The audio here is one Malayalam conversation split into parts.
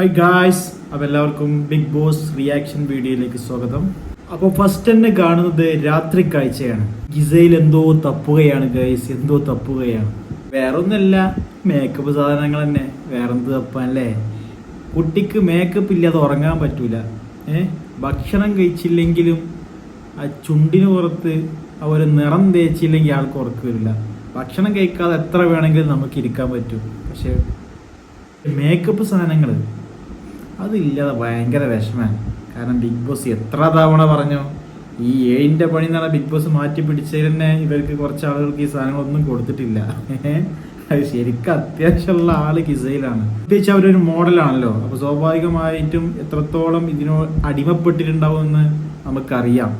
ഹായ് ഗായ്സ് അപ്പം എല്ലാവർക്കും ബിഗ് ബോസ് റിയാക്ഷൻ വീഡിയോയിലേക്ക് സ്വാഗതം. അപ്പോൾ ഫസ്റ്റ് തന്നെ കാണുന്നത് രാത്രി കാഴ്ചയാണ്. ഗിസയിൽ എന്തോ തപ്പുകയാണ് ഗൈസ് എന്തോ തപ്പുകയാണ്. വേറൊന്നല്ല മേക്കപ്പ് സാധനങ്ങൾ തന്നെ വേറെന്ത് തപ്പാനല്ലേ? കുട്ടിക്ക് മേക്കപ്പ് ഇല്ലാതെ ഉറങ്ങാൻ പറ്റൂല. ഏ? ഭക്ഷണം കഴിച്ചില്ലെങ്കിലും ആ ചുണ്ടിന് പുറത്ത് ആ ഒരു നിറം തേച്ചില്ലെങ്കിൽ ആൾക്ക് ഉറക്കം വരില്ല. ഭക്ഷണം കഴിക്കാതെ എത്ര വേണമെങ്കിലും നമുക്ക് ഇരിക്കാൻ പറ്റും. പക്ഷേ മേക്കപ്പ് സാധനങ്ങൾ അതില്ലാതെ ഭയങ്കര വിഷമാണ് കാരണം ബിഗ് ബോസ് എത്ര തവണ പറഞ്ഞു ഈ ഏഴിന്റെ പണി എന്ന് പറഞ്ഞാൽ ബിഗ് ബോസ് മാറ്റി പിടിച്ചതിൽ തന്നെ ഇവർക്ക് കുറച്ച് ആളുകൾക്ക് ഈ സാധനങ്ങളൊന്നും കൊടുത്തിട്ടില്ല. അത് ശരിക്കും അത്യാവശ്യമുള്ള ആൾ കിസയിലാണ്. പ്രത്യേകിച്ച് അവരൊരു മോഡലാണല്ലോ. അപ്പൊ സ്വാഭാവികമായിട്ടും എത്രത്തോളം ഇതിനോ അടിമപ്പെട്ടിട്ടുണ്ടാവുമെന്ന് നമുക്കറിയാം.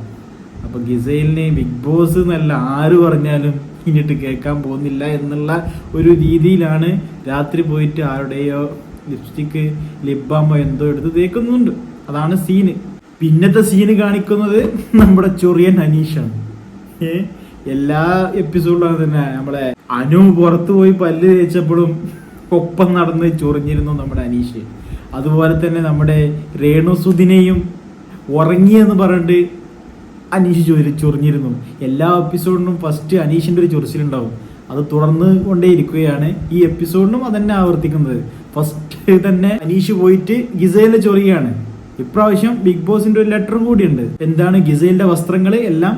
അപ്പൊ ഗിസൈലിനെ ബിഗ് ബോസ് എന്നല്ല ആര് പറഞ്ഞാലും ഇനിയിട്ട് കേൾക്കാൻ പോകുന്നില്ല എന്നുള്ള ഒരു രീതിയിലാണ് രാത്രി പോയിട്ട് ആരുടെയോ ലിപ്സ്റ്റിക്ക് ലിബാമോ എന്തോ എടുത്ത് തേക്കുന്നുണ്ട്. അതാണ് സീന് പിന്നത്തെ സീന് കാണിക്കുന്നത് നമ്മുടെ ചൊറിയൻ അനീഷാണ്. എല്ലാ എപ്പിസോഡിലും തന്നെ. നമ്മളെ അനു പുറത്തു പോയി പല്ല് തേച്ചപ്പോഴും ഒപ്പം നടന്ന് ചൊറിഞ്ഞിരുന്നു നമ്മുടെ അനീഷ്. അതുപോലെ തന്നെ നമ്മുടെ രേണുസുദിനെയും ഉറങ്ങിയെന്ന് പറഞ്ഞിട്ട് അനീഷ് ചൊരി ചൊറിഞ്ഞിരുന്നു. എല്ലാ എപ്പിസോഡിനും ഫസ്റ്റ് അനീഷിന്റെ ഒരു ചൊറിച്ചിലുണ്ടാവും. അത് തുടർന്ന് കൊണ്ടേയിരിക്കുകയാണ് ഈ എപ്പിസോഡിനും അതന്നെ ആവർത്തിക്കുന്നത്. ഫസ്റ്റ് തന്നെ അനീഷ് പോയിട്ട് ഗിസയിലെ ചൊറിയാണ് ഇപ്രാവശ്യം ബിഗ് ബോസിന്റെ ഒരു ലെറ്റർ കൂടിയുണ്ട്. എന്താണ് ഗിസയിലെ വസ്ത്രങ്ങൾ എല്ലാം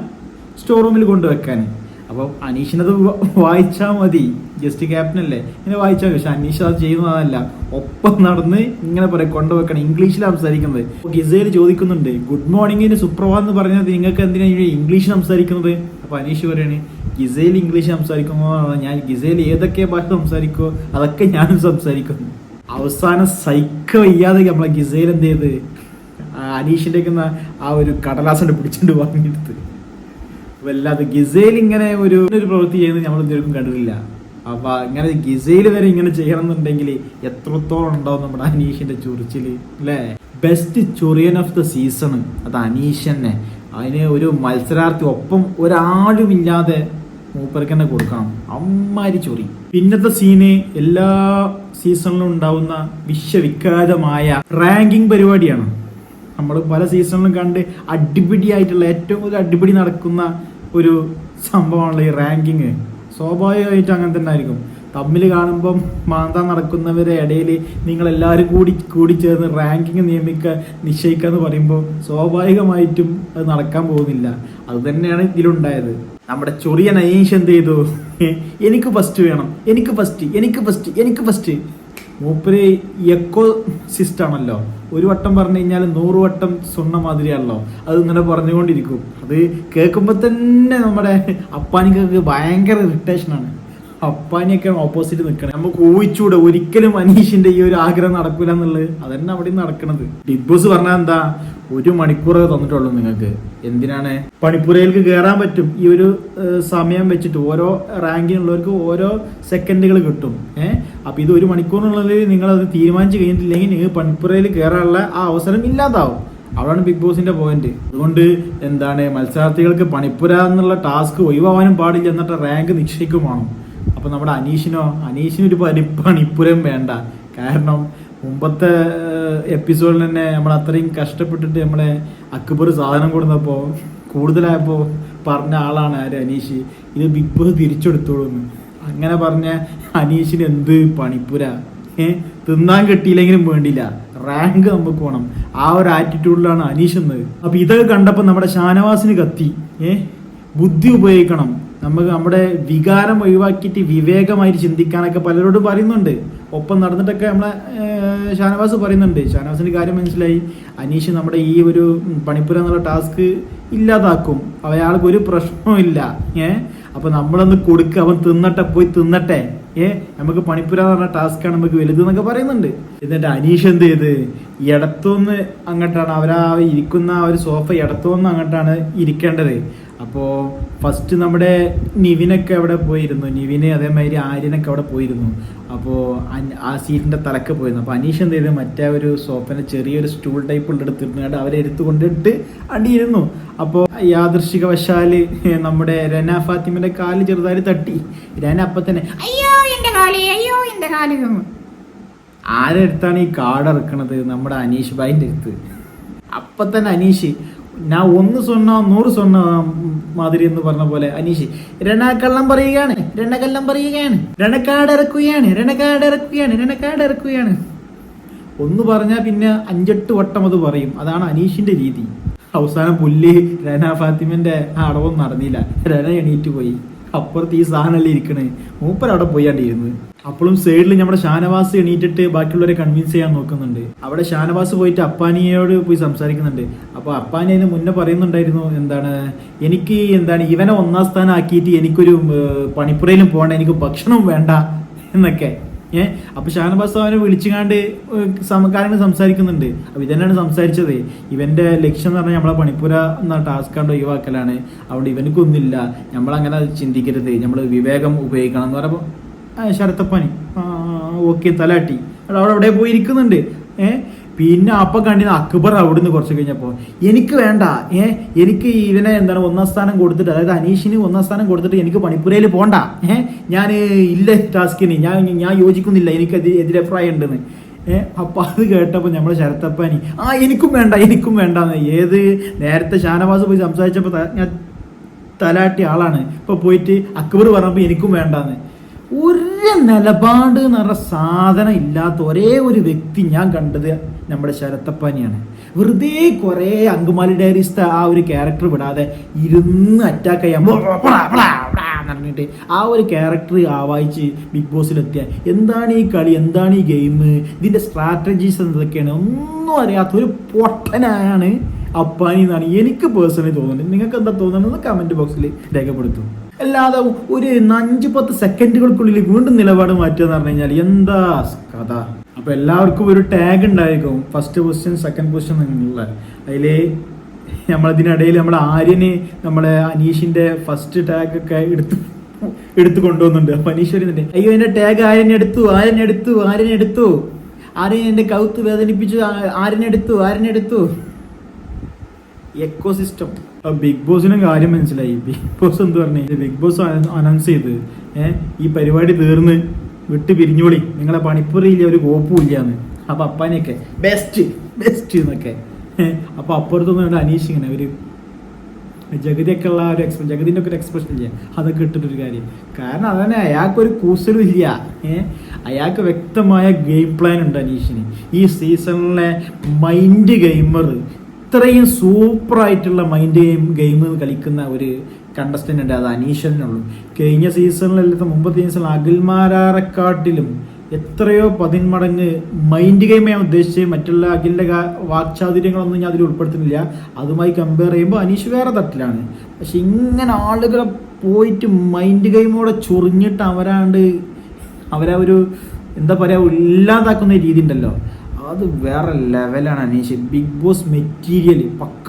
സ്റ്റോർ റൂമിൽ കൊണ്ടുവെക്കാൻ അപ്പോൾ അനീഷിനത് വായിച്ചാ വായിച്ചാൽ മതി. ജസ്റ്റ് ക്യാപ്റ്റൻ അല്ലേ? ഇങ്ങനെ വായിച്ചാൽ പക്ഷെ അനീഷ് അത് ചെയ്യുന്നതല്ല. ഒപ്പം നടന്ന് ഇങ്ങനെ പറയാം കൊണ്ടുവെക്കണം. ഇംഗ്ലീഷിൽ സംസാരിക്കുന്നത്. ഗിസയിൽ ചോദിക്കുന്നുണ്ട് ഗുഡ് മോർണിംഗിന് സുപ്രഭാത് എന്ന് പറഞ്ഞത് നിങ്ങൾക്ക് എന്തിനാണ് ഇംഗ്ലീഷ് സംസാരിക്കുന്നത്? അപ്പോൾ അനീഷ് പറയാണ് ഗിസയിൽ ഇംഗ്ലീഷ് സംസാരിക്കുന്നതാണ് ഞാൻ ഗിസയിൽ ഏതൊക്കെ ഭാഷ സംസാരിക്കുമോ അതൊക്കെ ഞാനും സംസാരിക്കുന്നു. അവസാനം സൈക്ക വയ്യാതെ നമ്മളെ ഗിസയിൽ എന്ത് ചെയ്ത്? അനീഷിന്റെ ആ ഒരു കടലാസണ്ട് പിടിച്ചിട്ട് വാങ്ങിയെടുത്ത്. വല്ലാതെ ഗിസയിൽ ഇങ്ങനെ ഒരു ഒരു പ്രവൃത്തി ചെയ്യുന്നത് നമ്മൾ ഇതുവരെയും കണ്ടിട്ടില്ല. അപ്പൊ ഇങ്ങനെ ഗിസയിൽ വരെ ഇങ്ങനെ ചെയ്യണം എന്നുണ്ടെങ്കിൽ എത്രത്തോളം ഉണ്ടാവും നമ്മുടെ അനീഷിന്റെ ചൊറിച്ചിൽ അല്ലേ? ബെസ്റ്റ് ചൊറിയൻ ഓഫ് ദ സീസൺ അത് അനീഷ് തന്നെ. അതിന് ഒരു മത്സരാർത്ഥി ഒപ്പം ഒരാളുമില്ലാതെ മൂപ്പർക്ക് തന്നെ കൊടുക്കണം. അമ്മാരി ചൊറി. പിന്നത്തെ സീന് എല്ലാ സീസണിലും ഉണ്ടാവുന്ന വിശ്വവിഖ്യാതമായ റാങ്കിങ് പരിപാടിയാണ്. നമ്മൾ പല സീസണിലും കണ്ട് അടിപിടിയായിട്ടുള്ള ഏറ്റവും കൂടുതൽ അടിപിടി നടക്കുന്ന ഒരു സംഭവമാണല്ലോ ഈ റാങ്കിങ് സ്വാഭാവികമായിട്ടും അങ്ങനെ തന്നെ ആയിരിക്കും. തമ്മിൽ കാണുമ്പം മാന്താൻ നടക്കുന്നവരെ ഇടയിൽ നിങ്ങളെല്ലാവരും കൂടി കൂടി ചേർന്ന് റാങ്കിങ് നിയമിക്കുക നിശ്ചയിക്കുക എന്ന് പറയുമ്പോൾ സ്വാഭാവികമായിട്ടും അത് നടക്കാൻ പോകുന്നില്ല. അത് തന്നെയാണ് ഇതിലുണ്ടായത്. നമ്മുടെ ചൊറിയ നയീഷ് എന്ത് ചെയ്തു? എനിക്ക് ഫസ്റ്റ് വേണം. എനിക്ക് ഫസ്റ്റ് എനിക്ക് ഫസ്റ്റ് എനിക്ക് ഫസ്റ്റ് മൂപ്പര് എക്കോ സിസ്റ്റം ആണല്ലോ. ഒരു വട്ടം പറഞ്ഞു കഴിഞ്ഞാൽ നൂറ് വട്ടം സ്വർണ മാതിരിയാണല്ലോ. അത് ഇങ്ങനെ പറഞ്ഞുകൊണ്ടിരിക്കും. അത് കേൾക്കുമ്പോൾ തന്നെ നമ്മുടെ അപ്പാനിക്കൊക്കെ ഭയങ്കര ഇറിറ്റേഷനാണ് അപ്പാനിയൊക്കെ ഓപ്പോസിറ്റ് നിൽക്കണം നമുക്ക് ഊഹിച്ചൂടെ ഒരിക്കലും മനീഷിന്റെ ഈ ഒരു ആഗ്രഹം നടക്കൂല എന്നുള്ളത്. അതന്നെ അവിടെ നടക്കണത്. ബിഗ് ബോസ് പറഞ്ഞാൽ എന്താ? ഒരു മണിക്കൂറേ തന്നിട്ടുള്ളൂ നിങ്ങൾക്ക്. എന്തിനാണ്? പണിപ്പുരയിലേക്ക് കയറാൻ പറ്റും. ഈ ഒരു സമയം വെച്ചിട്ട് ഓരോ റാങ്കിനുള്ളവർക്ക് ഓരോ സെക്കൻഡുകൾ കിട്ടും. ഏഹ് അപ്പൊ ഇത് ഒരു മണിക്കൂറിനുള്ളിൽ നിങ്ങൾ അത് തീരുമാനിച്ചു കഴിഞ്ഞിട്ടില്ലെങ്കിൽ നിങ്ങൾ പണിപ്പുരയിൽ കയറാനുള്ള ആ അവസരം ഇല്ലാതാവും. അവിടെയാണ് ബിഗ് ബോസിന്റെ പോയിന്റ് അതുകൊണ്ട് എന്താണ്? മത്സരാർത്ഥികൾക്ക് പണിപ്പുര എന്നുള്ള ടാസ്ക് ഒഴിവാവാനും പാടില്ല എന്നിട്ട് റാങ്ക് നിശ്ചയിക്കുമാണ് അപ്പൊ നമ്മുടെ അനീഷിനോ അനീഷിന് ഒരു പരിപ്പാണ് പണിപ്പുരം വേണ്ട. കാരണം മുമ്പത്തെ എപ്പിസോഡിൽ തന്നെ നമ്മൾ അത്രയും കഷ്ടപ്പെട്ടിട്ട് നമ്മളെ അക്ബർ സാധനം കൊടുത്തപ്പോ കൂടുതലായപ്പോ പറഞ്ഞ ആളാണ് ആര്? അനീഷ്. ഇത് ബിഗ് ബോസ് തിരിച്ചെടുത്തോളൂ എന്ന്. അങ്ങനെ പറഞ്ഞ അനീഷിന് എന്ത് പണിപ്പുര? ഏഹ് തിന്നാൻ കിട്ടിയില്ലെങ്കിലും വേണ്ടില്ല. റാങ്ക് നമുക്ക് വേണം. ആ ഒരു ആറ്റിറ്റ്യൂഡിലാണ് അനീഷ് എന്നത്. അപ്പൊ ഇതൊക്കെ കണ്ടപ്പോൾ നമ്മുടെ ഷാനവാസിന് കത്തി. ഏ? ബുദ്ധി ഉപയോഗിക്കണം. നമുക്ക് നമ്മുടെ വികാരം ഒഴിവാക്കിയിട്ട് വിവേകമായിട്ട് ചിന്തിക്കാനൊക്കെ പലരോടും പറയുന്നുണ്ട്. ഒപ്പം നടന്നിട്ടൊക്കെ നമ്മളെ ഷാനവാസ് പറയുന്നുണ്ട്. ഷാനവാസിന്റെ കാര്യം മനസ്സിലായി. അനീഷ് നമ്മുടെ ഈ ഒരു പണിപ്പുര എന്നുള്ള ടാസ്ക് ഇല്ലാതാക്കും. അയാൾക്ക് ഒരു പ്രശ്നവുമില്ല ഏ അപ്പം നമ്മളൊന്ന് കൊടുക്കുക അവൻ തിന്നട്ടെ പോയി തിന്നട്ടെ. ഏ നമുക്ക് പണിപ്പുര എന്ന് പറഞ്ഞ ടാസ്ക്കാണ് നമുക്ക് വലുത് എന്നൊക്കെ പറയുന്നുണ്ട്. എന്നിട്ട് അനീഷ് എന്ത് ചെയ്ത്? ഇടത്തുനിന്ന് അങ്ങോട്ടാണ്. അവരാ ഇരിക്കുന്ന ആ ഒരു സോഫ ഇടത്തുനിന്ന് അങ്ങോട്ടാണ് ഇരിക്കേണ്ടത്. അപ്പോൾ ഫസ്റ്റ് നമ്മുടെ നിവിനൊക്കെ അവിടെ പോയിരുന്നു. നിവിന് അതേമാതിരി ആര്യനൊക്കെ അവിടെ പോയിരുന്നു. അപ്പോൾ ആ സീറ്റിന്റെ തലക്ക് പോയിരുന്നു. അപ്പോൾ അനീഷ് എന്ത് ചെയ്തു? മറ്റേ ഒരു സോഫനെ ചെറിയൊരു സ്റ്റൂൾ ടൈപ്പ് ഉള്ളെടുത്തിരുന്നു അവരെ എടുത്തു കൊണ്ടിട്ട് അടിയിരുന്നു. അപ്പോൾ യാദൃശികവശാൽ നമ്മുടെ രന ഫാത്തിമിന്റെ കാൽ ചെറുതായി തട്ടി. രന അപ്പൊ തന്നെ അയ്യോ എന്റെ അയ്യോ എന്ന്. ആരെടുത്താണ് ഈ കാർഡ് ഇറക്കണത്? നമ്മുടെ അനീഷ് ഭായിന്റെ അടുത്ത്. അപ്പൊ തന്നെ അനീഷ് ഞാൻ ഒന്ന് സ്വണ്ണോ നൂറ് സ്വണ്ണോ മാതിരി എന്ന് പറഞ്ഞ പോലെ അനീഷി രണക്കള്ളം പറയുകയാണ് രണക്കള്ളം പറയുകയാണ് രണക്കാട് ഇറക്കുകയാണ് രണക്കാട് ഇറക്കുകയാണ് ഒന്ന് പറഞ്ഞാൽ പിന്നെ അഞ്ചെട്ട് വട്ടം അത് പറയും. അതാണ് അനീഷിന്റെ രീതി. അവസാനം പുല്ല് രന ഫാത്തിമന്റെ അടവൊന്നും നടന്നില്ല. രന എണീറ്റ് പോയി. അപ്പുറത്ത് ഈ സാധനമല്ലേ ഇരിക്കണേ. മൂപ്പർ അവിടെ പോയാണ്ടിരുന്നു അപ്പോഴും സൈഡിൽ നമ്മുടെ ഷാനവാസ് എണീറ്റിട്ട് ബാക്കിയുള്ളവരെ കൺവിൻസ് ചെയ്യാൻ നോക്കുന്നുണ്ട്. അവിടെ ഷാനവാസ് പോയിട്ട് അപ്പാനിയോട് പോയി സംസാരിക്കുന്നുണ്ട്. അപ്പൊ അപ്പാനി അതിന് മുന്നേ പറയുന്നുണ്ടായിരുന്നു എന്താണ് എനിക്ക് എന്താണ് ഇവനെ ഒന്നാം സ്ഥാനം ആക്കിയിട്ട് എനിക്കൊരു പണിപ്പുറയിലും പോകണ്ട എനിക്ക് ഭക്ഷണം വേണ്ട എന്നൊക്കെ. ഏഹ് അപ്പൊ ഷാനവാസ് അവനെ വിളിച്ചുകാണ്ട് കാര്യങ്ങൾ സംസാരിക്കുന്നുണ്ട്. അപ്പൊ ഇതന്നെയാണ് സംസാരിച്ചത്. ഇവന്റെ ലക്ഷ്യം എന്ന് പറഞ്ഞാൽ നമ്മളെ പണിപ്പുര എന്ന ടാസ്ക് കണ്ട് ഒഴിവാക്കലാണ്. അവിടെ ഇവനക്കൊന്നുമില്ല. നമ്മളങ്ങനെ ചിന്തിക്കരുത്. നമ്മൾ വിവേകം ഉപയോഗിക്കണം എന്ന് പറയുമ്പോൾ ശരത്തപ്പനി. ഓക്കെ തലാട്ടി. അവിടെ അവിടെ പോയി ഇരിക്കുന്നുണ്ട് ഏഹ് പിന്നെ അപ്പൊ കണ്ടിരുന്ന അക്ബർ അവിടുന്ന് കുറച്ച് കഴിഞ്ഞപ്പോ എനിക്ക് വേണ്ട. ഏ? എനിക്ക് ഇവനെ എന്താണ് ഒന്നാം സ്ഥാനം കൊടുത്തിട്ട് അതായത് അനീഷിന് ഒന്നാം സ്ഥാനം കൊടുത്തിട്ട് എനിക്ക് പണിപ്പുരയിൽ പോണ്ട. ഏ? ഞാൻ ഇല്ല ടാസ്കിന്. ഞാൻ ഞാൻ യോജിക്കുന്നില്ല. എനിക്ക് എതി- എതിരഭിപ്രായം ഉണ്ടെന്ന്. ഏഹ് അപ്പൊ അത് കേട്ടപ്പോ നമ്മളെ ശരത്തപ്പാനി ആ എനിക്കും വേണ്ട എനിക്കും വേണ്ട. ഏത് നേരത്തെ ഷാനവാസ് പോയി സംസാരിച്ചപ്പോ ഞാൻ തലാട്ടിയ ആളാണ്. ഇപ്പൊ പോയിട്ട് അക്ബർ പറഞ്ഞപ്പോ എനിക്കും വേണ്ടാന്ന്. ഒരു നിലപാട് എന്ന് പറഞ്ഞ സാധനം ഇല്ലാത്ത ഒരേ ഒരു വ്യക്തി ഞാൻ കണ്ടത് നമ്മുടെ ശരത്തപ്പാനിയാണ്. വെറുതെ കുറേ അങ്കുമാലി ഡയറീസ് ആ ഒരു ക്യാരക്ടർ വിടാതെ ഇരുന്ന് അറ്റാക്ക് ചെയ്യാൻ ിട്ട് ആ ഒരു ക്യാരക്ടർ ആവായിച്ച് ബിഗ് ബോസിലെത്തിയ എന്താണ് ഈ കളി? എന്താണ് ഈ ഗെയിം ഇതിന്റെ സ്ട്രാറ്റജീസ് എന്തൊക്കെയാണ്? ഒന്നും അറിയാത്ത ഒരു പൊട്ടനാണ് അപ്പാനി എന്നാണ് എനിക്ക് പേഴ്സണലി തോന്നുന്നത്. നിങ്ങൾക്ക് എന്താ തോന്നുന്നത്? കമന്റ് ബോക്സിൽ രേഖപ്പെടുത്തും. അല്ലാതെ ഒരു അഞ്ച് പത്ത് സെക്കൻഡുകൾക്കുള്ളിൽ വീണ്ടും നിലപാട് മാറ്റുക എന്ന് പറഞ്ഞു കഴിഞ്ഞാൽ എന്താ കഥ? അപ്പൊ എല്ലാവർക്കും ഒരു ടാഗ് ഉണ്ടായിരിക്കും. ഫസ്റ്റ് പൊസിഷൻ സെക്കൻഡ് പൊസിഷൻ എന്നുള്ള. അതിൽ നമ്മളതിനിടയിൽ നമ്മുടെ ആര്യന് നമ്മളെ അനീഷിന്റെ ഫസ്റ്റ് ടാഗ് ഒക്കെ എടുത്തു എടുത്തു കൊണ്ടുവന്നുണ്ട് അപ്പൊ അനീഷ് വരുന്നുണ്ട് അയ്യോ എന്റെ ടാഗ് ആര്യനെടുത്തു എടുത്തു ആര്യനെടുത്തു ആരെയും എന്റെ കൗത്ത് വേദനിപ്പിച്ചു ആരനെടുത്തു ആരനെടുത്തു എടുത്തു ബിഗ് ബോസിനും കാര്യം മനസ്സിലായി. ബിഗ് ബോസ് എന്ത് പറഞ്ഞു? ബിഗ് ബോസ് അനൗൺസ് ചെയ്ത് ഈ പരിപാടി തീർന്ന് വിട്ട് പിരിഞ്ഞോളി. നിങ്ങളെ പണിപ്പുറയില്ല ഒരു കോപ്പും ഇല്ലാന്ന്. അപ്പൊ അപ്പാനെയൊക്കെ ബെസ്റ്റ് ബെസ്റ്റ് എന്നൊക്കെ. അപ്പൊ അപ്പുറത്തൊന്നും ഇവിടെ അനീഷ് ഇങ്ങനെ ഒരു ജഗതിയൊക്കെ ഉള്ള ഒരു എക്സ്പ്രഷൻ ജഗതിന്റെ ഒക്കെ ഒരു എക്സ്പ്രഷൻ ഇല്ല? അതൊക്കെ ഇട്ടിട്ടൊരു കാര്യം. കാരണം അതന്നെ അയാൾക്കൊരു കൂസലും ഇല്ല. അയാൾക്ക് വ്യക്തമായ ഗെയിം പ്ലാൻ ഉണ്ട് അനീഷിന്. ഈ സീസണിലെ മൈൻഡ് ഗെയിമർ ഇത്രയും സൂപ്പറായിട്ടുള്ള മൈൻഡ് ഗെയിം ഗെയിം കളിക്കുന്ന ഒരു കണ്ടസ്റ്റന്റ് ഉണ്ട്. അത് അനീഷനുള്ളൂ കഴിഞ്ഞ സീസണിലല്ലാത്ത മുമ്പത്തെ സീസണിൽ അഖിൽമാരാറെക്കാട്ടിലും എത്രയോ പതിന്മടങ്ങ് മൈൻഡ് ഗെയിം ഞാൻ ഉദ്ദേശിച്ച് മറ്റുള്ള അഖിലിന്റെ വാക്ചാതുര്യങ്ങളൊന്നും ഞാൻ അതിൽ ഉൾപ്പെടുത്തുന്നില്ല. അതുമായി കമ്പയർ ചെയ്യുമ്പോൾ അനീഷ് വേറെ തട്ടിലാണ് പക്ഷെ ഇങ്ങനെ ആളുകളെ പോയിട്ട് മൈൻഡ് ഗെയിമോടെ ചൊറിഞ്ഞിട്ട് അവരാണ്ട് അവരെ ഒരു എന്താ പറയുക ഇല്ലാതാക്കുന്ന രീതി ഉണ്ടല്ലോ. അത് വേറെ ലെവലാണ് അനീഷ്. ബിഗ് ബോസ് മെറ്റീരിയൽ പക്ക.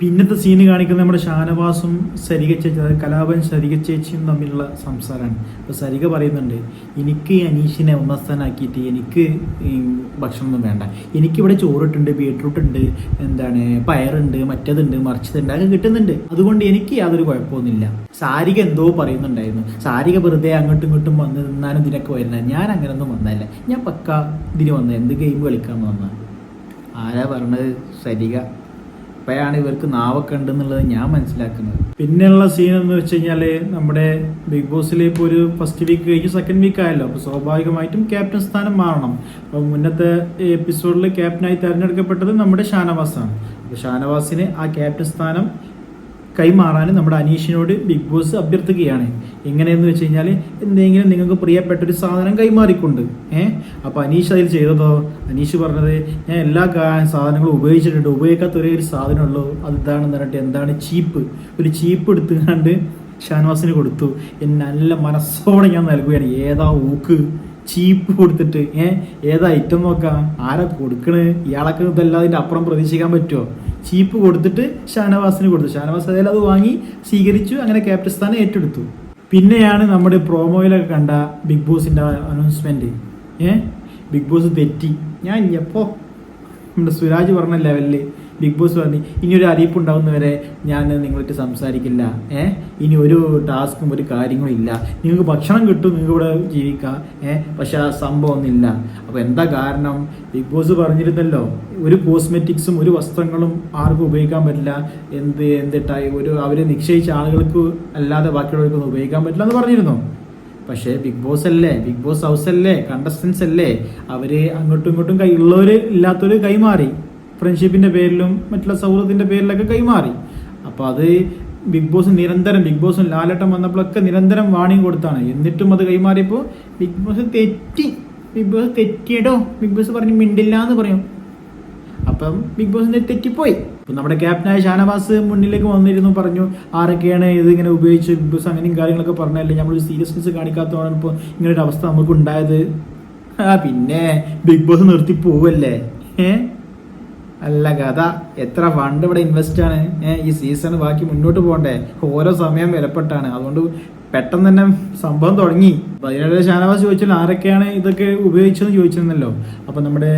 പിന്നത്തെ സീന് കാണിക്കുന്നത് നമ്മുടെ ഷാനവാസും സരിക ചേച്ചി അതായത് കലാപൻ സരിക ചേച്ചിയും തമ്മിലുള്ള സംസാരമാണ്. അപ്പോൾ സരിക പറയുന്നുണ്ട് എനിക്ക് അനീഷിനെ ഒന്നാം സ്ഥാനാക്കിയിട്ട് എനിക്ക് ഭക്ഷണമൊന്നും വേണ്ട. എനിക്കിവിടെ ചോറിട്ടുണ്ട് ബീട്രൂട്ട് ഉണ്ട് എന്താണ് പയറുണ്ട് മറ്റതുണ്ട് മറിച്ചതുണ്ട് അതൊക്കെ കിട്ടുന്നുണ്ട്. അതുകൊണ്ട് എനിക്ക് യാതൊരു കുഴപ്പമൊന്നുമില്ല. സാരിക എന്തോ പറയുന്നുണ്ടായിരുന്നു. സാരിക വെറുതെ അങ്ങോട്ടും ഇങ്ങോട്ടും വന്ന് നിന്നാലും ഇതിനൊക്കെ വരുന്ന ഞാൻ അങ്ങനെയൊന്നും വന്നതല്ല. ഞാൻ പക്ക ഇതിന് വന്നത്. എന്ത് ഗെയിം കളിക്കാൻ വന്ന ആരാ പറഞ്ഞത്? സരിക. ഇപ്പോഴാണ് ഇവർക്ക് നാവൊക്കെ ഉണ്ടെന്നുള്ളത് ഞാൻ മനസ്സിലാക്കുന്നത്. പിന്നെയുള്ള സീൻ എന്ന് വെച്ച് കഴിഞ്ഞാൽ നമ്മുടെ ബിഗ് ബോസിലെ ഇപ്പോൾ ഒരു ഫസ്റ്റ് വീക്ക് കഴിഞ്ഞ് സെക്കൻഡ് വീക്ക് ആയല്ലോ. അപ്പോൾ സ്വാഭാവികമായിട്ടും ക്യാപ്റ്റൻ സ്ഥാനം മാറണം. അപ്പോൾ മുന്നത്തെ എപ്പിസോഡിൽ ക്യാപ്റ്റനായി തിരഞ്ഞെടുക്കപ്പെട്ടത് നമ്മുടെ ഷാനവാസാണ്. ഷാനവാസിന് ആ ക്യാപ്റ്റൻ സ്ഥാനം കൈമാറാൻ നമ്മുടെ അനീഷിനോട് ബിഗ് ബോസ് അഭ്യർത്ഥിക്കുകയാണ്. എങ്ങനെയെന്ന് വെച്ച് കഴിഞ്ഞാൽ എന്തെങ്കിലും നിങ്ങൾക്ക് പ്രിയപ്പെട്ട ഒരു സാധനം കൈമാറിക്കൊണ്ട് ഏഹ് അപ്പോൾ അനീഷ് അതിൽ ചെയ്തതോ? അനീഷ് പറഞ്ഞത് ഞാൻ എല്ലാ സാധനങ്ങളും ഉപയോഗിച്ചിട്ടുണ്ട്. ഉപയോഗിക്കാത്ത ഒരേ ഒരു സാധനമുള്ളൂ. അത് ഇതാണെന്ന് പറഞ്ഞിട്ട് എന്താണ് ചീപ്പ്? ഒരു ചീപ്പ് എടുത്തുകൊണ്ട് ഷാനവാസിന് കൊടുത്തു. എന്നെ നല്ല മനസ്സോടെ ഞാൻ നൽകുകയാണ്. ഏതാ ഊക്ക്? ചീപ്പ് കൊടുത്തിട്ട് ഏഹ് ഏതാ ഐറ്റം നോക്കാം? ആരാ കൊടുക്കണേ? ഇയാളൊക്കെ ഇതല്ലാതെ അതിന്റെ അപ്പുറം പ്രതീക്ഷിക്കാൻ പറ്റുമോ ചീപ്പ് കൊടുത്തിട്ട് ഷാനവാസിന് കൊടുത്തു. ഷാനവാസ് അതായത് അത് വാങ്ങി സ്വീകരിച്ചു അങ്ങനെ ക്യാപ്റ്റൻ സ്ഥാനം ഏറ്റെടുത്തു. പിന്നെയാണ് നമ്മുടെ പ്രോമോയിലൊക്കെ കണ്ട ബിഗ് ബോസിന്റെ അനൗൺസ്മെന്റ് ഏഹ് ബിഗ് ബോസ് തെറ്റി. ഞാൻ എപ്പോ നമ്മുടെ സുരാജ് പറഞ്ഞ ലെവലിൽ ബിഗ് ബോസ് പറഞ്ഞു ഇനി ഒരു അറിയിപ്പ് ഉണ്ടാവുന്നവരെ ഞാൻ നിങ്ങളിട്ട് സംസാരിക്കില്ല. ഏ? ഇനി ഒരു ടാസ്കും ഒരു കാര്യങ്ങളും ഇല്ല. നിങ്ങൾക്ക് ഭക്ഷണം കിട്ടും നിങ്ങൾക്ക് ഇവിടെ ജീവിക്കാം. ഏ? പക്ഷെ ആ സംഭവം ഒന്നുമില്ല അപ്പോൾ എന്താ കാരണം? ബിഗ് ബോസ് പറഞ്ഞിരുന്നല്ലോ ഒരു കോസ്മെറ്റിക്സും ഒരു വസ്ത്രങ്ങളും ആർക്കും ഉപയോഗിക്കാൻ പറ്റില്ല. എന്ത് എന്തിട്ടായി? ഒരു അവരെ നിശ്ചയിച്ച ആളുകൾക്ക് അല്ലാതെ ബാക്കിയുള്ളവർക്കൊന്നും ഉപയോഗിക്കാൻ പറ്റില്ല എന്ന് പറഞ്ഞിരുന്നു? പക്ഷേ ബിഗ് ബോസ് അല്ലേ? ബിഗ് ബോസ് ഹൗസ് അല്ലേ? കണ്ടസ്റ്റൻസ് അല്ലേ? അവർ അങ്ങോട്ടും ഇങ്ങോട്ടും ഉള്ളവര് ഇല്ലാത്തവര് കൈമാറി. ഫ്രണ്ട്ഷിപ്പിന്റെ പേരിലും മറ്റുള്ള സൗഹൃദത്തിന്റെ പേരിലൊക്കെ കൈമാറി. അപ്പൊ അത് ബിഗ് ബോസ് നിരന്തരം ബിഗ് ബോസും ലാലട്ടം വന്നപ്പോഴൊക്കെ നിരന്തരം വാണിംഗ് കൊടുത്താണ്. എന്നിട്ടും അത് കൈമാറിയപ്പോൾ ബിഗ് ബോസ് തെറ്റി. ബിഗ് ബോസ് തെറ്റിയടോ? ബിഗ് ബോസ് പറഞ്ഞ് മിണ്ടില്ല എന്ന് പറയും. അപ്പം ബിഗ് ബോസിന്റെ തെറ്റിപ്പോയി? ഇപ്പം നമ്മുടെ ക്യാപ്റ്റനായ ഷാനവാസ് മുന്നിലേക്ക് വന്നിരുന്നു പറഞ്ഞു ആരൊക്കെയാണ് ഇത് ഇങ്ങനെ ഉപയോഗിച്ച് ബിഗ് ബോസ് അങ്ങനെയും കാര്യങ്ങളൊക്കെ പറഞ്ഞല്ലേ നമ്മൾ സീരിയസ്നെസ് കാണിക്കാത്തതാണ് ഇപ്പോൾ ഇങ്ങനെ ഒരു അവസ്ഥ നമുക്ക് ഉണ്ടായത് ആ പിന്നെ ബിഗ് ബോസ് നിർത്തി പോവല്ലേ? ഏ? അല്ല കഥ എത്ര ഫണ്ട് ഇവിടെ ഇൻവെസ്റ്റ് ആണ്? ഈ സീസൺ ബാക്കി മുന്നോട്ട് പോകണ്ടേ? ഓരോ സമയം വിലപ്പെട്ടാണ്. അതുകൊണ്ട് പെട്ടെന്ന് തന്നെ സംഭവം തുടങ്ങി. പതിനേഴ് ഷാനവാസ് ചോദിച്ചാൽ ആരൊക്കെയാണ് ഇതൊക്കെ ഉപയോഗിച്ചതെന്ന് ചോദിച്ചിരുന്നല്ലോ. അപ്പൊ നമ്മുടെ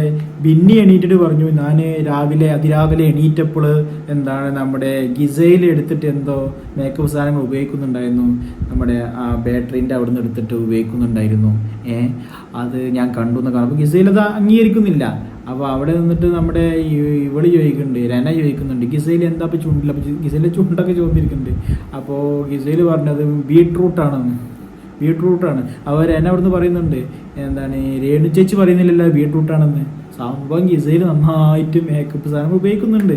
ബിന്നി എണീറ്റിട്ട് പറഞ്ഞു ഞാൻ രാവിലെ അതിരാവിലെ എണീറ്റപ്പോൾ എന്താണ് നമ്മുടെ ഗിസയിൽ എടുത്തിട്ട് എന്തോ മേക്കപ്പ് സാധനങ്ങൾ ഉപയോഗിക്കുന്നുണ്ടായിരുന്നു. നമ്മുടെ ആ ബാറ്ററിന്റെ അവിടെ നിന്ന് എടുത്തിട്ട് ഉപയോഗിക്കുന്നുണ്ടായിരുന്നു. ഏ അത് ഞാൻ കണ്ടു എന്ന് കാണാം. അപ്പോൾ ഗിസയിൽ അത് അംഗീകരിക്കുന്നില്ല. അപ്പോൾ അവിടെ നിന്നിട്ട് നമ്മുടെ ഇവൾ ചോദിക്കുന്നുണ്ട് രന ചോദിക്കുന്നുണ്ട് ഗിസയിൽ എന്താ ഇപ്പോൾ ചൂണ്ടില്ല അപ്പോൾ ഗിസയിലെ ചൂണ്ടൊക്കെ ചോദിച്ചിരിക്കുന്നുണ്ട് അപ്പോൾ ഗിസയിൽ പറഞ്ഞത് ബീട്രൂട്ടാണെന്ന്. ബീട്രൂട്ടാണ്. അവർ രന അവിടുന്ന് പറയുന്നുണ്ട് എന്താണ് രേണു ചേച്ചി പറയുന്നില്ലല്ലോ ബീട്രൂട്ടാണെന്ന്. സംഭവം ഗിസയിൽ നന്നായിട്ട് മേക്കപ്പ് സാധനങ്ങൾ ഉപയോഗിക്കുന്നുണ്ട്.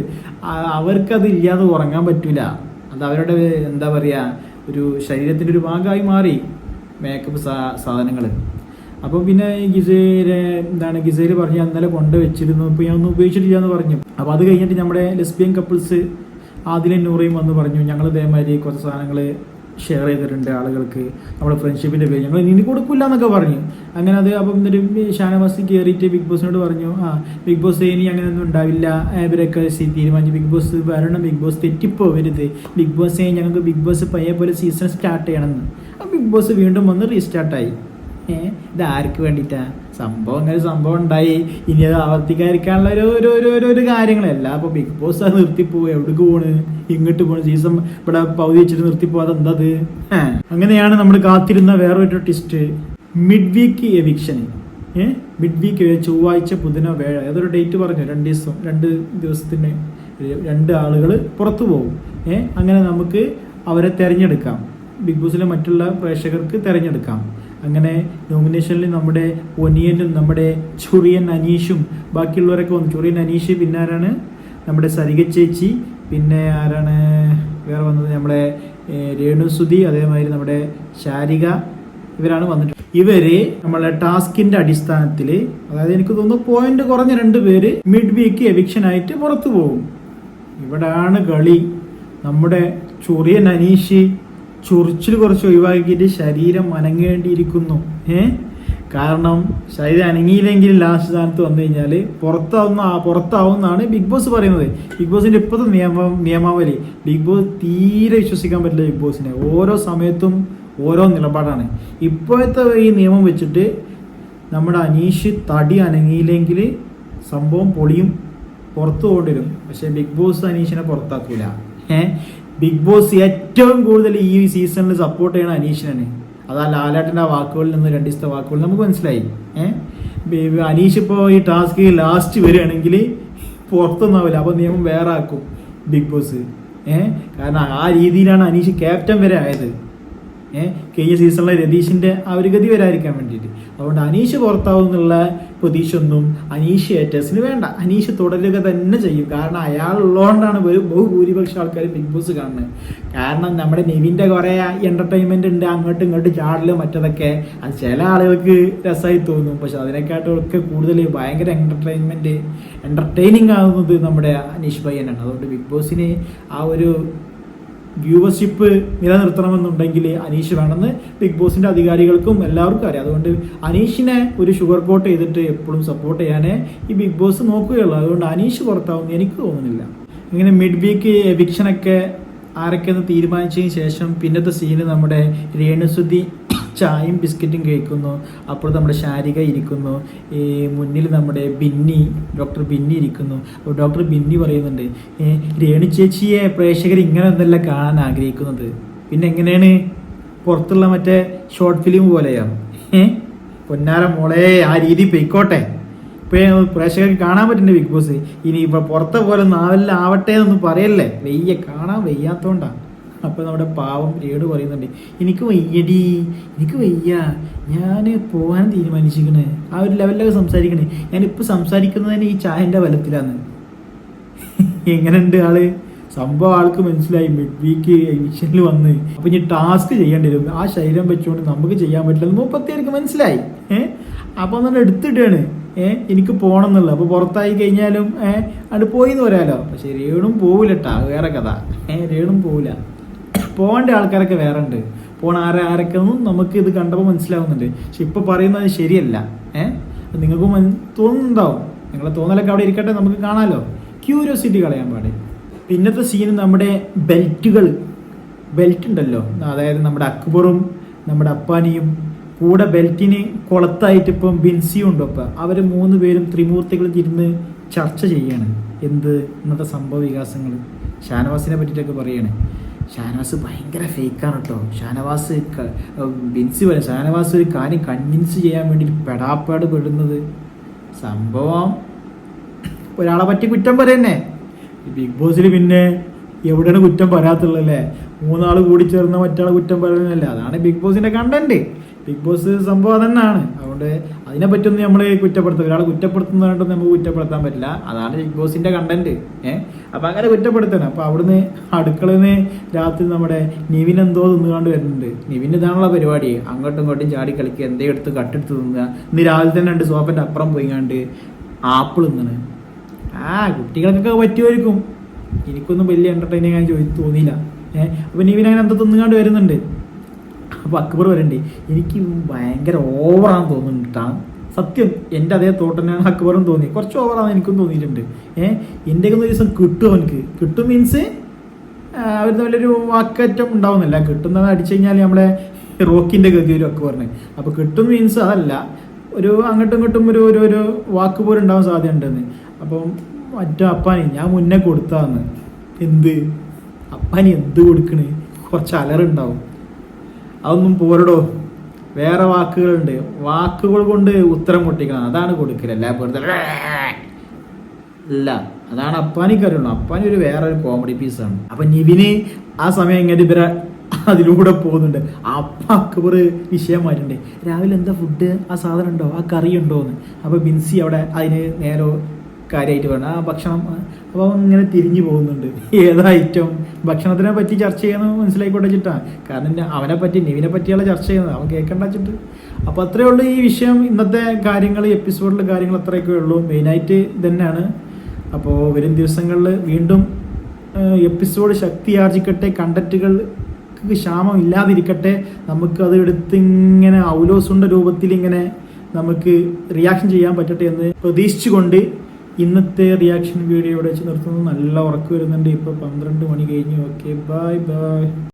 അവർക്കത് ഇല്ലാതെ ഉറങ്ങാൻ പറ്റില്ല അത് അവരുടെ എന്താ പറയുക ഒരു ശരീരത്തിന്റെ ഒരു ഭാഗമായി മാറി മേക്കപ്പ് സാധനങ്ങൾ അപ്പോൾ പിന്നെ ഈ ഗിസേൽ എന്താണ് ഗിസേര് പറഞ്ഞ് ഞാൻ ഇന്നലെ കൊണ്ട് വെച്ചിരുന്നു. ഇപ്പോൾ ഞാൻ ഒന്നും ഉപയോഗിച്ചിട്ടില്ല എന്ന് പറഞ്ഞു. അപ്പോൾ അത് കഴിഞ്ഞിട്ട് നമ്മുടെ ലെസ്ബിയൻ കപ്പിൾസ് ആദിലും നൂറയും വന്ന് പറഞ്ഞു ഞങ്ങൾ ഇതേമാതിരി കുറച്ച് സാധനങ്ങൾ ഷെയർ ചെയ്തിട്ടുണ്ട് ആളുകൾക്ക്. നമ്മുടെ ഫ്രണ്ട്ഷിപ്പിന്റെ പേര് ഞങ്ങൾ ഇനി കൊടുക്കില്ല എന്നൊക്കെ പറഞ്ഞു. അങ്ങനെ അത് അപ്പം എന്നിട്ട് ഷാനവാസി കയറിയിട്ട് ബിഗ് ബോസിനോട് പറഞ്ഞു ആ ബിഗ് ബോസ് ഇനി അങ്ങനെയൊന്നും ഉണ്ടാവില്ല. ഇവരൊക്കെ തീരുമാനിച്ചു ബിഗ് ബോസ് വരണം. ബിഗ് ബോസ് തെറ്റിപ്പോവരുത്. ബിഗ് ബോസ് ഞങ്ങൾക്ക് ബിഗ് ബോസ് പയ്യെ പോലെ സീസൺ സ്റ്റാർട്ട് ചെയ്യണമെന്ന്. അപ്പം ബിഗ് ബോസ് വീണ്ടും വന്ന് റീസ്റ്റാർട്ടായി ഇത് ആർക്ക് വേണ്ടിയിട്ടാ? സംഭവം അങ്ങനെ സംഭവം ഉണ്ടായി. ഇനി അത് ആവർത്തിക്കാതിരിക്കാനുള്ള ഒരു ഒരു ഒരു ഒരു കാര്യങ്ങളല്ല അപ്പൊ ബിഗ് ബോസ് അത് നിർത്തിപ്പോവും എവിടേക്ക് പോണ്? ഇങ്ങോട്ട് പോണ്. സീസൺ ഇവിടെ പകുതി വെച്ചിട്ട് നിർത്തിപ്പോവാതെ എന്താ അത് ഏ, അങ്ങനെയാണ് നമ്മൾ കാത്തിരുന്ന വേറൊരു twist mid week eviction mid week ചൊവ്വാഴ്ച ബുധനോ വേഴ ഏതൊരു ഡേറ്റ് പറഞ്ഞു? രണ്ട് ദിവസം രണ്ട് ദിവസത്തിന് രണ്ട് ആളുകൾ പുറത്തു പോകും. ഏഹ് അങ്ങനെ നമുക്ക് അവരെ തിരഞ്ഞെടുക്കാം. ബിഗ് ബോസിലെ മറ്റുള്ള പ്രേക്ഷകർക്ക് തിരഞ്ഞെടുക്കാം. അങ്ങനെ നോമിനേഷനിൽ നമ്മുടെ ഒനിയനും നമ്മുടെ ചുറിയൻ അനീഷും ബാക്കിയുള്ളവരൊക്കെ വന്നു. ചുറിയൻ അനീഷ് പിന്നെ ആരാണ് നമ്മുടെ സരിക ചേച്ചി. പിന്നെ ആരാണ് വേറെ വന്നത്? നമ്മുടെ രേണുസുതി അതേമാതിരി നമ്മുടെ ശാരിക ഇവരാണ് വന്നിട്ട്. ഇവർ നമ്മളെ ടാസ്കിന്റെ അടിസ്ഥാനത്തിൽ അതായത് എനിക്ക് തോന്നുന്നു പോയിന്റ് കുറഞ്ഞ രണ്ട് പേര് മിഡ് വീക്ക് എവിക്ഷൻ ആയിട്ട് പുറത്തു പോകും. ഇവിടാണ് കളി. നമ്മുടെ ചുറിയൻ അനീഷ് ചൊറിച്ചിൽ കുറച്ച് ഒഴിവാക്കിയിട്ട് ശരീരം അനങ്ങേണ്ടിയിരിക്കുന്നു. ഏ? കാരണം ശരീരം അനങ്ങിയില്ലെങ്കിൽ ലാസ്റ്റ് സ്ഥാനത്ത് വന്നു കഴിഞ്ഞാൽ പുറത്താവുന്ന പുറത്താവുന്നതാണ് ബിഗ് ബോസ് പറയുന്നത്. ബിഗ് ബോസിന്റെ ഇപ്പോഴത്തെ നിയമ നിയമാവലി. ബിഗ് ബോസ് തീരെ വിശ്വസിക്കാൻ പറ്റില്ല ബിഗ് ബോസിനെ ഓരോ സമയത്തും ഓരോ നിലപാടാണ്. ഇപ്പോഴത്തെ ഈ നിയമം വെച്ചിട്ട് നമ്മുടെ അനീഷ് തടി അനങ്ങിയില്ലെങ്കിൽ സംഭവം പൊളിയും പുറത്തു കൊണ്ടിരും. പക്ഷെ ബിഗ് ബോസ് അനീഷിനെ പുറത്താക്കില്ല ഏ? ബിഗ് ബോസ് ഏറ്റവും കൂടുതൽ ഈ സീസണിൽ സപ്പോർട്ട് ചെയ്യണ അനീഷിനാണ്. അതാ ലാലാട്ടിന്റെ ആ വാക്കുകളിൽ നിന്ന് രണ്ട് ദിവസത്തെ വാക്കുകൾ നമുക്ക് മനസ്സിലായി. ഏഹ് അനീഷ് ഇപ്പോൾ ഈ ടാസ്ക് ലാസ്റ്റ് വരികയാണെങ്കിൽ പുറത്തൊന്നാവില്ല. അപ്പോൾ നിയമം വേറെ ആക്കും ബിഗ് ബോസ് ഏഹ് കാരണം ആ രീതിയിലാണ് അനീഷ് ക്യാപ്റ്റൻ വരെ ആയത്. ഏഹ് കഴിഞ്ഞ സീസണിലെ രതീഷിന്റെ ആ ഒരു ഗതി വരാതിരിക്കാൻ വേണ്ടിയിട്ട്. അതുകൊണ്ട് അനീഷ് പുറത്താവും എന്നുള്ള പ്രതീക്ഷയൊന്നും അനീഷ് ഏറ്റേഴ്സിന് വേണ്ട. അനീഷ് തുടരുക തന്നെ ചെയ്യും. കാരണം അയാൾ ഉള്ളതുകൊണ്ടാണ് ഒരു ബഹുഭൂരിപക്ഷം ആൾക്കാർ ബിഗ് ബോസ് കാണുന്നത്. കാരണം നമ്മുടെ നെവിന്റെ കുറേ എന്റർടൈൻമെന്റ് ഉണ്ട്. അങ്ങോട്ടും ഇങ്ങോട്ടും ചാടലും മറ്റതൊക്കെ. അത് ചില ആളുകൾക്ക് രസമായി തോന്നും. പക്ഷെ അതിനെക്കാട്ടൊക്കെ കൂടുതൽ ഭയങ്കര എന്റർടൈൻമെന്റ് എന്റർടൈനിങ് ആകുന്നത് നമ്മുടെ അനീഷ് പയ്യനാണ്. അതുകൊണ്ട് ബിഗ് ബോസിന് ആ ഒരു വ്യൂവർഷിപ്പ് നിലനിർത്തണമെന്നുണ്ടെങ്കിൽ അനീഷ് വേണമെന്ന് ബിഗ് ബോസിന്റെ അധികാരികൾക്കും എല്ലാവർക്കും അറിയാം. അതുകൊണ്ട് അനീഷിനെ ഒരു ഷുഗർ കോട്ട് ചെയ്തിട്ട് എപ്പോഴും സപ്പോർട്ട് ചെയ്യാനേ ഈ ബിഗ് ബോസ് നോക്കുകയുള്ളൂ. അതുകൊണ്ട് അനീഷ് പുറത്താവും എനിക്ക് തോന്നുന്നില്ല. ഇങ്ങനെ മിഡ് വീക്ക് എവിക്ഷനൊക്കെ ആരൊക്കെയെന്ന് തീരുമാനിച്ചതിന് ശേഷം പിന്നത്തെ സീന് നമ്മുടെ രേണുസുതി ചായയും ബിസ്ക്കറ്റും കഴിക്കുന്നു. അപ്പോൾ നമ്മുടെ ശാരിക ഇരിക്കുന്നു. ഈ മുന്നിൽ നമ്മുടെ ബിന്നി ഡോക്ടർ ബിന്നി ഇരിക്കുന്നു. അപ്പോൾ ഡോക്ടർ ബിന്നി പറയുന്നുണ്ട് "ഏ, രേണു ചേച്ചിയെ പ്രേക്ഷകർ ഇങ്ങനെ ഒന്നല്ല കാണാൻ ആഗ്രഹിക്കുന്നത്. പിന്നെ എങ്ങനെയാണ്? പുറത്തുള്ള മറ്റേ ഷോർട്ട് ഫിലിം പോലെയോ. പൊന്നാര മോളെ ആ രീതി പൊയ്ക്കോട്ടെ. ഇപ്പോൾ പ്രേക്ഷകർക്ക് കാണാൻ പറ്റുന്നുണ്ട് ബിഗ് ബോസ്. ഇനി ഇപ്പോൾ പുറത്തെ പോലെ നാവെല്ലാം ആവട്ടെ എന്നൊന്നും പറയല്ലേ? വെയ്യ കാണാൻ വയ്യാത്തോണ്ടാ. അപ്പൊ നമ്മുടെ പാവം രേണു പറയുന്നുണ്ട് എനിക്ക് വയ്യടി എനിക്ക് വയ്യ. ഞാൻ പോകാൻ തീരുമാനിച്ചിരിക്കണേ. ആ ഒരു ലെവലിലൊക്കെ സംസാരിക്കണേ. ഞാനിപ്പോൾ സംസാരിക്കുന്നത് ഈ ചായന്റെ ബലത്തിലാണ്. എങ്ങനെയുണ്ട് ആൾ? സംഭവം ആൾക്ക് മനസ്സിലായി. മിഡ് വീക്ക് എവിക്ഷനിൽ വന്ന്. അപ്പൊ ഇനി ടാസ്ക് ചെയ്യേണ്ടി വരും. ആ ശരീരം വെച്ചുകൊണ്ട് നമുക്ക് ചെയ്യാൻ പറ്റില്ല മുപ്പത്തിയാർക്ക് മനസ്സിലായി. ഏഹ് അപ്പൊ ഒന്ന് എടുത്തിട്ടാണ്. ഏഹ് എനിക്ക് പോകണം എന്നുള്ളത്. അപ്പോൾ പുറത്തായി കഴിഞ്ഞാലും ഏഹ് അത് പോയി എന്ന് പറയാലോ പക്ഷെ രേണും പോവില്ല കേട്ടാ വേറെ കഥ. ഏഹ് രേണും പോവില്ല പോകേണ്ട ആൾക്കാരൊക്കെ വേറെ ഉണ്ട് പോണ ആരെ ആരൊക്കെ ഒന്നും നമുക്ക് ഇത് കണ്ടപ്പോൾ മനസ്സിലാവുന്നുണ്ട്. പക്ഷെ ഇപ്പൊ പറയുന്നത് ശരിയല്ല. ഏഹ് നിങ്ങൾക്ക് മൻ- തോന്നുന്നുണ്ടാവും. നിങ്ങളെ തോന്നലൊക്കെ അവിടെ ഇരിക്കട്ടെ നമുക്ക് കാണാമല്ലോ ക്യൂരിയോസിറ്റി കളയാൻ പാടെ. പിന്നത്തെ സീൻ നമ്മുടെ ബെൽറ്റുകൾ ബെൽറ്റ് ഉണ്ടല്ലോ അതായത് നമ്മുടെ അക്ബറും നമ്മുടെ അപ്പാനിയും കൂടെ ബെൽറ്റിന് കുളത്തായിട്ട് ഇപ്പം ബിൻസിയും ഉണ്ടോ അപ്പം അവർ മൂന്ന് പേരും ത്രിമൂർത്തികൾ ഇരുന്ന് ചർച്ച ചെയ്യാണ്. എന്ത് ഇന്നത്തെ സംഭവ വികാസങ്ങൾ ഷാനവാസിനെ പറ്റിയിട്ടൊക്കെ പറയാണ്. ഷാനവാസ് ഭയങ്കര ഫേക്കാണ് കേട്ടോ ഷാനവാസ് ബിൻസ് പറയും ഷാനവാസ് ഒരു കാര്യം കൺവിൻസ് ചെയ്യാൻ വേണ്ടി പെടാപ്പാട് പെടുന്നത്. സംഭവം ഒരാളെ പറ്റി കുറ്റം പറയുന്നേ. ബിഗ് ബോസിൽ പിന്നെ എവിടെയാണ് കുറ്റം പറയാത്തുള്ളല്ലേ മൂന്നാൾ കൂടി ചേർന്ന മറ്റാൾ കുറ്റം പറയുന്നില്ല അതാണ് ബിഗ് ബോസിന്റെ കണ്ടന്റ് ബിഗ് ബോസ് സംഭവം തന്നെയാണ് അതുകൊണ്ട് അതിനെ പറ്റൊന്നും നമ്മൾ കുറ്റപ്പെടുത്തുക ഒരാളെ കുറ്റപ്പെടുത്തുന്നതായിട്ടൊന്നും നമുക്ക് കുറ്റപ്പെടുത്താൻ പറ്റില്ല. അതാണ് ബിഗ് ബോസിന്റെ കണ്ടന്റ് ഏഹ് അപ്പൊ അങ്ങനെ കുറ്റപ്പെടുത്തണം അപ്പൊ അവിടുന്ന് അടുക്കളന്ന് രാത്രി നമ്മുടെ നിവിൻ എന്തോ തിന്നുകൊണ്ട് വരുന്നുണ്ട്. നിവിൻ ഇതാണുള്ള പരിപാടി. അങ്ങോട്ടും ഇങ്ങോട്ടും ചാടി കളിക്കുക. എന്തേ എടുത്ത് കട്ടെടുത്ത് തിന്നുക. ഇന്ന് രാവിലെ തന്നെ ഉണ്ട് സോഫന്റെ അപ്പുറം പോയിങ്ങാണ്ട് ആപ്പിൾ തിന്നണ്. ആ കുട്ടികൾക്കൊക്കെ പറ്റുമായിരിക്കും. എനിക്കൊന്നും വലിയ എന്റർടൈനിങ് ആയി ചോദിച്ചു തോന്നിയില്ല. ഏഹ് അപ്പൊ നിവിൻ അങ്ങനെ എന്തോ തിന്നുകൊണ്ട് വരുന്നുണ്ട്. അപ്പൊ അക്ബർ വരണ്ടേ എനിക്ക് ഭയങ്കര ഓവറാന്ന് തോന്നുന്നുണ്ട് ട്ടാ. സത്യം എന്റെ അതേ തോട്ട് തന്നെയാണ് അക്ബറും തോന്നി കുറച്ച് ഓവറാന്ന് എനിക്കും തോന്നിയിട്ടുണ്ട്. ഏഹ് എന്റെ ഒരു ദിവസം കിട്ടും അവനക്ക് കിട്ടും മീൻസ് അവർ തമ്മിലൊരു വാക്കറ്റം ഉണ്ടാവുന്നില്ല. കിട്ടുന്നത് അടിച്ചു കഴിഞ്ഞാൽ നമ്മളെ റോക്കിന്റെ ഗതി ഒരു അക്ബറിന്. അപ്പോൾ കിട്ടും മീൻസ് അതല്ല ഒരു അങ്ങോട്ടും ഇങ്ങോട്ടും ഒരു ഒരു ഒരു വാക്ക് പോലും ഉണ്ടാവാൻ സാധ്യത ഉണ്ടെന്ന് അപ്പം മറ്റേ അപ്പാനി ഞാൻ മുന്നേ കൊടുത്താന്ന് എന്ത്? അപ്പാനി എന്ത് കൊടുക്കണേ? കുറച്ച് അലറുണ്ടാവും. അതൊന്നും പോരടോ. വേറെ വാക്കുകളുണ്ട്. വാക്കുകൾ കൊണ്ട് ഉത്തരം മുട്ടിക്കണം അതാണ് കൊടുക്കലല്ല വെറുതെ ഇല്ല. അതാണ് അപ്പാനിക്കറിയുള്ളൂ അപ്പാനി ഒരു വേറെ ഒരു കോമഡി പീസാണ് അപ്പൊ നിവിന് ആ സമയം ഇങ്ങനെ ഇവരെ അതിലൂടെ പോകുന്നുണ്ട്. അപ്പ അക്ബർ വിഷയം മാറ്റുണ്ട് രാവിലെ എന്താ ഫുഡ് ആ സാധനം ഉണ്ടോ? ആ കറി ഉണ്ടോ എന്ന് അപ്പൊ ബിൻസി അവിടെ അതിന് നേരെ കാര്യമായിട്ട് വേണം. ആ ഭക്ഷണം അപ്പോൾ ഇങ്ങനെ തിരിഞ്ഞു പോകുന്നുണ്ട്. ഏതാ ഐറ്റം ഭക്ഷണത്തിനെ പറ്റി ചർച്ച ചെയ്യുന്നത് മനസ്സിലായിക്കോട്ടെ ചിട്ടാ. കാരണം അവനെ പറ്റി നിവിനെ പറ്റിയുള്ള ചർച്ച ചെയ്യുന്നത്. അവൻ കേൾക്കണ്ട ചിട്ട്. അപ്പോൾ അത്രയേ ഉള്ളൂ ഈ വിഷയം. ഇന്നത്തെ കാര്യങ്ങൾ എപ്പിസോഡിലെ കാര്യങ്ങൾ അത്രയൊക്കെ ഉള്ളൂ. മെയിനായിട്ട് ഇതന്നെയാണ്. അപ്പോൾ വരും ദിവസങ്ങളിൽ വീണ്ടും എപ്പിസോഡ് ശക്തിയാർജിക്കട്ടെ കണ്ടക്റ്റുകൾ ക്ഷാമം ഇല്ലാതിരിക്കട്ടെ. നമുക്ക് അത് എടുത്ത് ഇങ്ങനെ ഔലോസുണ്ട രൂപത്തിൽ ഇങ്ങനെ നമുക്ക് റിയാക്ഷൻ ചെയ്യാൻ പറ്റട്ടെ എന്ന് പ്രതീക്ഷിച്ചുകൊണ്ട് ഇന്നത്തെ റിയാക്ഷൻ വീഡിയോ ഇവിടെ വെച്ച് നിർത്തുന്നു. നല്ല ഉറക്കം വരുന്നുണ്ട്. ഇപ്പോൾ പന്ത്രണ്ട് മണി കഴിഞ്ഞു. Okay bye bye